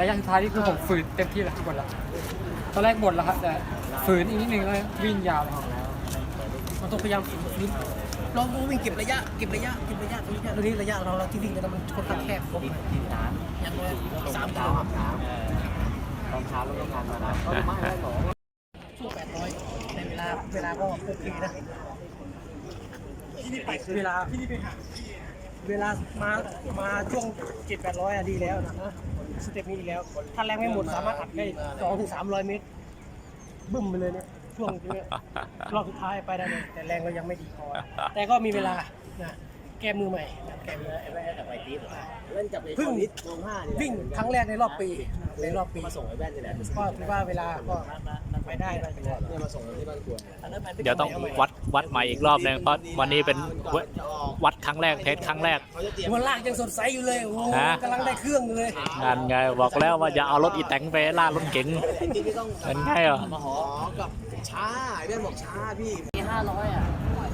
ระยะสุดท้ายนี่คือผมฝืนเต็มที่แล้วหมดแล้วตอนแรกหมดแล้วครับแต่ฝืนอีกนิดนึงแล้ววิ่งยาวเลยครับมันต้องพยายามฝึกนิดลองวิ่งเก็บระยะเก็บระยะเก็บระยะตรงนี้ตรงนี้ระยะเราเราที่วิ่งกันมันค่อนข้างแคบผมอย่างน้อยสามกิโลตอนเช้าเราต้องการมานะก็ไม่ได้หรอช่วงแปดร้อยในเวลาเวลาก็โอเคนะเวลา เวลามามาช่วงเจ็ดแปดร้อยอะดีแล้วนะสเต็ปนี้ดีแล้ว ถ้าแรงไม่หมดสามารถอัดได้สองถึงสามร้อยเมตรบึ้มไปเลยเนี่ยช่วงนี้รอบสุดท้ายไปได้เลยแต่แรงเรายังไม่ดีพอแต่ก็มีเวลานะ ก้มือใหม่นะแก้มือไอ้แม่กับไอ้ตีอะเล่นจับเลยเพิ่งนิดลงห้านี่วิ่งครั้งแรกในรอบปีในรอบปีมาส่งไอ้แว่นนี่แหละก็ถือว่าเวลาก็ไปได้ไปได้เนี่ยมาส่งที่บ้านกวนเดี๋ยวต้องวัดวัดใหม่อีกรอบหนึงเพราะวันนี้เป็นวัดครั้งแรกเทสครั้งแรกเขาจะเตรียมหัวลากยังสดใสอยู่เลยโอ้โหฮะกำลังได้เครื่องอยู่เลยงานไงบอกแล้วว่าอย่าเอารถอีแตงไปล่ารถเก๋งจริงๆไม่ต้องเป็นไงเหรอมาหอกับช้าไอ้แว่นบอกช้าพี่ห้าร้อยอะห้าร้อยไหน